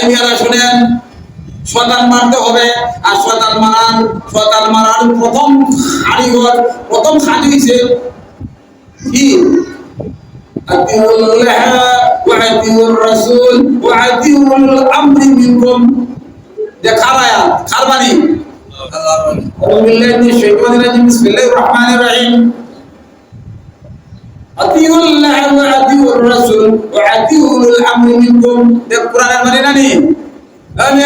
এই মেয়েরা শুনেন শয়তান মারতে হবে আর শয়তান মারার শয়তান মারার প্রথম কারিগর প্রথম খাদি হইছে কি আতিউল্লাহ ওয়া আতিউর রাসূল ওয়া আতিউল আমরি মিনকুম যে খারায়া খারবানি أعوذ بالله من الشيطان الرجيم بسم الله الرحمن الرحيم أطيعوا الله وأطيعوا الرسول وأطيعوا أولي الأمر منكم ده قرآن মানে নানি আমি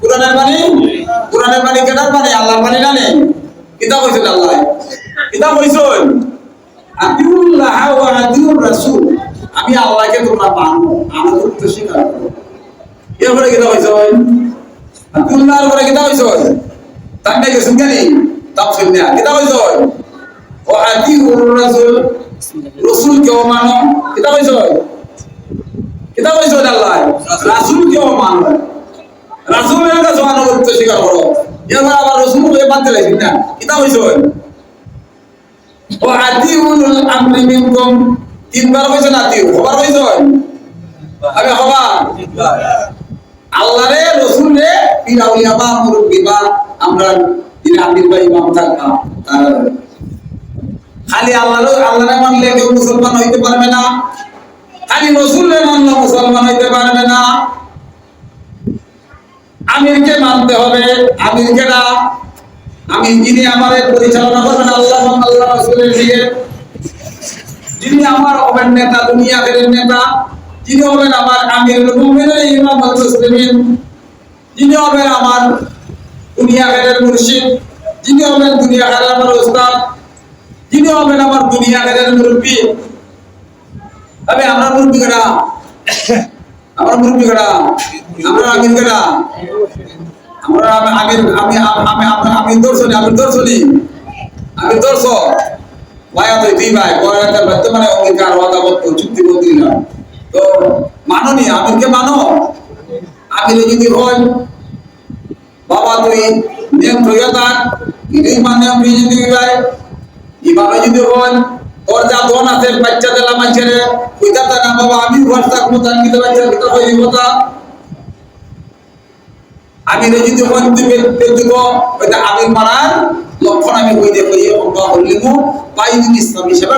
কোরআন মানে কোরআন মানে কেটার মানে আল্লাহ মানে নানি কিতাব হইছে আল্লাহ কিতাব হইছে আতিউল্লাহ ওয়া আতিউর রাসূল আমি আল্লাহকে তোমরা মানো আমাদের তো স্বীকার করো এরপরে কিতাব হইছে আতিউল্লাহর পরে কিতাব হইছে তান্ডে গেছেন কেন তাপ শুনিয়া কিতাব হইছে ও আতিউর রাসূল রসুল কেউ মানো কিতাব হইছে কিতাব হইছে আল্লাহ রাসূল কেউ মানো রাসূলের কাছে স্বীকার করো আবার রসুল না ও আতিউল আমরি মিনকুম তিনবার না। হবা আল্লাহরে রসুলে পিরাউলিয়া বা বা আমরা বা ইমাম তারা খালি আল্লাহ আল্লাহরে মানলে কেউ মুসলমান হইতে পারবে না। খালি রসুলে মানলে মুসলমান হইতে পারবে না। আমিরকে মানতে হবে, আমিরকে না। আমি যিনি আমাদের পরিচালনা করবেন, আল্লাহ আল্লাহ রসুলের দিকে যিনি আমার হবেন নেতা দুনিয়া ফেরের নেতা, যিনি হবেন আমার আমির মুমিনের ইমাম মুসলিমিন, যিনি হবেন আমার দুনিয়া ফেরের মুর্শিদ, যিনি হবেন দুনিয়া ফেরের আমার উস্তাদ যিনি হবেন আমার দুনিয়া ফেরের মুরব্বী। তবে আমরা মুরব্বী কেডা আমরা মুরব্বী কেডা আমরা আমির কেডা আমরা আমি আমির আমি আমি আমি আমি দর্শনী আমি দর্শনী আমি দর্শ ভাইয়া তো দুই ভাই বড় একটা বর্তমানে অঙ্গীকার ওয়াদাবদ্ধ চুক্তিবদ্ধ দিলাম তো মাননি আমিরকে মানো। আমির যদি হয়, বাবা তুই নিয়ম থইয়া থাক মানে আমি যদি ভাই। ইমামে যদি হন, ওর যা ধন আছে, বাচ্চা তা না বাবা, আমি ঘর থাকব, তার হয়ে তা? আমি যদি হন ওইটা আমি মারার লক্ষণ আমি দিয়ে কই অঙ্গ হলিমু পাই ইসলাম হিসেবে